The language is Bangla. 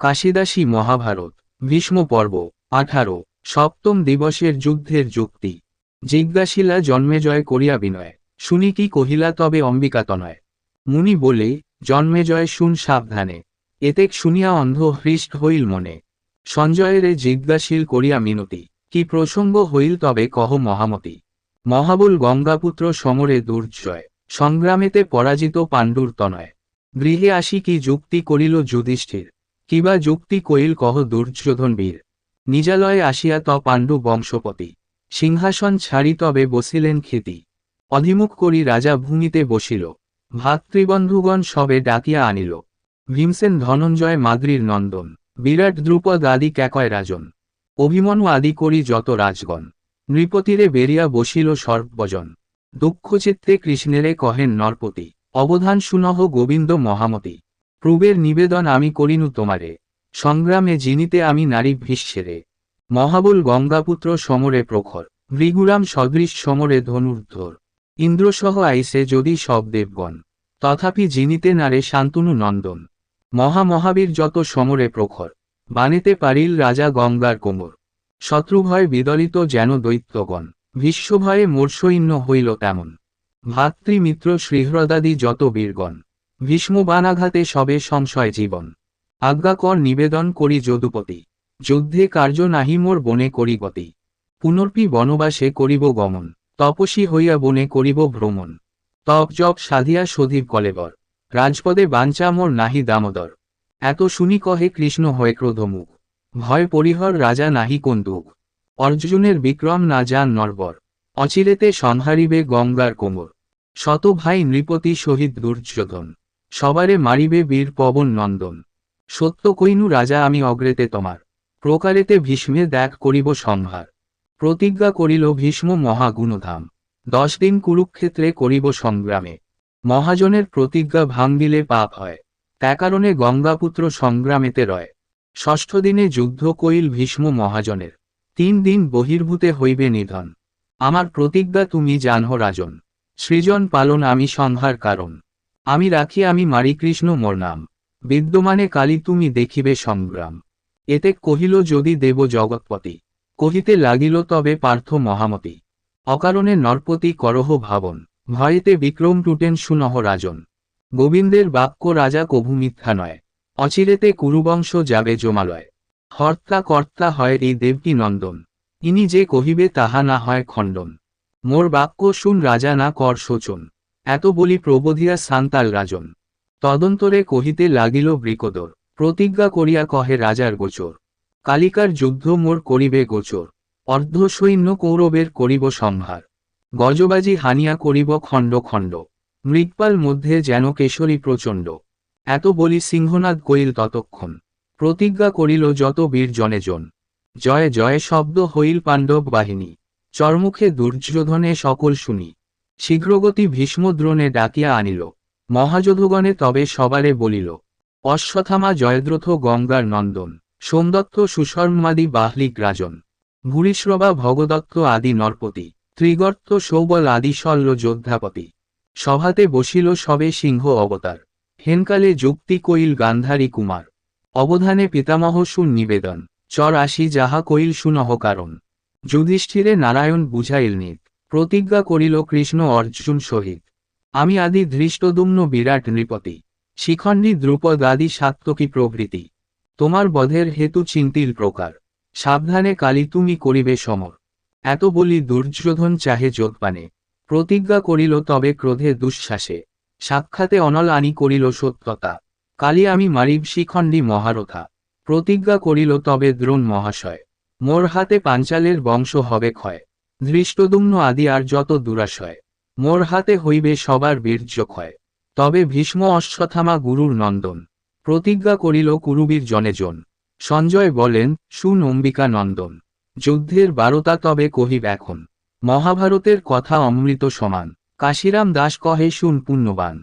কাশিদাসী মহাভারত, ভীষ্ম পর্ব, আঠারো, সপ্তম দিবসের যুদ্ধের যুক্তি। জিজ্ঞাসিলা জন্মেজয় করিয়া বিনয়, শুনি কি কহিলা তবে অম্বিকাতনয় মুনি বলে, জন্মে জয় শুন সাবধানে, এতেক শুনিয়া অন্ধ হৃষ্ট হইল মনে। সঞ্জয়েরে জিজ্ঞাসীল করিয়া মিনতি, কি প্রসঙ্গ হইল তবে কহ মহামতি। মহাবুল গঙ্গাপুত্র সমরে দুর্জয়, সংগ্রামেতে পরাজিত পাণ্ডুর তনয়। গৃহে আসি কি যুক্তি করিল যুধিষ্ঠির। কিবা যুক্তি কইল কহ দুর্যোধন বীর। নিজালয়ে আসিয়া ত পাণ্ডু বংশপতি। সিংহাসন ছাড়ি তবে বসিলেন খেতি। অধিমুখ করি রাজা ভূমিতে বসিল। ভাতৃবন্ধুগণ সবে ডাকিয়া আনিল। ভীমসেন ধনঞ্জয় মাদ্রির নন্দন। বিরাট দ্রুপদ আদি ক্যাকয় রাজন। অভিমন্যু আদি করি যত রাজগণ। নৃপতিরে বেরিয়া বসিল সর্বজন। দুঃখচিত্তে কৃষ্ণেরে কহেন নরপতি। অবধান সুনহ গোবিন্দ মহামতি। প্রবের নিবেদন আমি করিনু তোমারে। সংগ্রামে জিনিতে আমি নারী ভীষ্মেরে। মহাবল গঙ্গাপুত্র সমরে প্রখর, ভৃগুরাম সদৃশ সমরে ধনুর্ধর। ইন্দ্রসহ আইসে যদি সব দেবগণ, তথাপি জিনিতে নারে শান্তনু নন্দন। মহামহাবীর যত সমরে প্রখর বানেতে পারিল রাজা গঙ্গার কোমর। শত্রুভয় বিদলিত যেন দৈত্যগণ বিশ্বভয়ে মোর্ষইন্ন হইল তেমন। ভাতৃমিত্র শ্রীহ্রদাদি যত বীরগণ ভীষ্ম বানাঘাতে সবে সংশয় জীবন। আজ্ঞাকর নিবেদন করি যদুপতি। যুদ্ধে কার্য নাহি মোর বনে করি গতি। পুনর্পি বনবাসে করিব গমন। তপসী হইয়া বনে করিব ভ্রমণ। তপ জপ সাধিয়া সধীব কলেবর। রাজপদে বাঞ্চা মোর নাহি দামোদর। এত শুনি কহে কৃষ্ণ হয়ে ক্রোধমুখ। ভয় পরিহর রাজা নাহি কন্দুক অর্জুনের বিক্রম না যান নরবর। অচিরেতে সংহারিবে গঙ্গার কোমর। শত ভাই নৃপতি শহীদ দুর্যোধন। সবারে মারিবে বীর পবন নন্দন। সত্য কইনু রাজা, আমি অগ্রেতে তোমার। প্রকারেতে ভীষ্মে দেখ করিব সংহার প্রতিজ্ঞা করিল ভীষ্ম মহাগুণধাম। দশ দিন কুরুক্ষেত্রে করিব সংগ্রামে। মহাজনের প্রতিজ্ঞা ভাঙ্গিলে পাপ হয়। তা কারণে গঙ্গাপুত্র সংগ্রামেতে রয়। ষষ্ঠ দিনে যুদ্ধ কইল ভীষ্ম মহাজনের। তিন দিন বহির্ভূতে হইবে নিধন। আমার প্রতিজ্ঞা তুমি জানহ রাজন। সৃজন পালন আমি সংহার কারণ। আমি রাখি আমি মারি কৃষ্ণ মোর নাম। বিদ্যমানে কালী তুমি দেখিবে সংগ্রাম। এতে কহিল, যদি দেব জগৎপতি, কহিতে লাগিল তবে পার্থ মহামতি। অকারণে নরপতি করহ ভাবন, ভয়েতে বিক্রম টুটেন সুনহ রাজন। গোবিন্দের বাক্য রাজা কভু মিথ্যা নয়, অচিরেতে কুরুবংশ যাবে জমালয়। হর্তা কর্তা হয় এই দেবকী নন্দন, ইনি যে কহিবে তাহা না হয় খণ্ডন। মোর বাক্য শুন রাজা না কর শোচন। এত বলি প্রবোধিয়া সান্তাল রাজন। তদন্তরে কহিতে লাগিল বৃকদর, প্রতিজ্ঞা করিয়া কহে রাজার গোচর। কালিকার যুদ্ধ মোর করিবে গোচর অর্ধ সৈন্য কৌরবের করিব সংহার গজবাজি হানিয়া করিব খণ্ড খণ্ড মৃগপাল মধ্যে যেন কেশরী প্রচণ্ড। এত বলি সিংহনাদ কইল ততক্ষণ, প্রতিজ্ঞা করিল যত বীর জনে জন। জয় জয় শব্দ হইল পাণ্ডব বাহিনী, চর্মুখে দুর্যোধনে সকল শুনি। শীঘ্রগতি ভীষ্মদ্রোণে ডাকিয়া আনিল। মহাযোধগণে তবে সবারে বলিল অশ্বথামা জয়দ্রথ গঙ্গার নন্দন, সোমদত্ত সুশর্মাদি বাহলিক রাজন, ভূরিশ্রবা ভগদত্ত আদি নরপতি, ত্রিগর্ত সৌবল আদি শল্য যোদ্ধাপতি। সভাতে বসিল সবে সিংহ অবতার। হেনকালে যুক্তি কইল গান্ধারী কুমার। অবধানে পিতামহ শুন নিবেদন। চর আসি যাহা কইল সুনহ কারণ। যুধিষ্ঠিরে নারায়ণ বুঝাইল নিত। প্রতিজ্ঞা করিল, কৃষ্ণ অর্জুন সহিত। আমি আদি ধৃষ্টদুম্ন বিরাট নৃপতি। শিখণ্ডী দ্রুপদ আদি সাত্তকী প্রভৃতি। তোমার বধের হেতু চিন্তিল প্রকার। সাবধানে কালী তুমি করিবে সমর। এত বলি দুর্যোধন চাহে যোধপানে প্রতিজ্ঞা করিল, তবে ক্রোধে দুঃশ্বাসে। সাক্ষাতে অনল আনি করিল সত্যতা। কালী আমি মারিব শিখণ্ডী মহারথা। প্রতিজ্ঞা করিল, তবে দ্রোণ মহাশয়। মোর হাতে পাঞ্চালের বংশ হবে ক্ষয়। ধৃষ্টদুম্ন আদি আর যত দুরাশয়, মোর হাতে হইবে সবার বীর্যক্ষয়। তবে ভীষ্ম অশ্বথামা গুরুর নন্দন, প্রতিজ্ঞা করিল কুরুবীর জনেজন সঞ্জয় বলেন শুন অম্বিকা নন্দন, যুদ্ধের বারতা তবে কহিব এখন। মহাভারতের কথা অমৃত সমান, কাশিরাম দাস কহে শুন পুণ্যবান।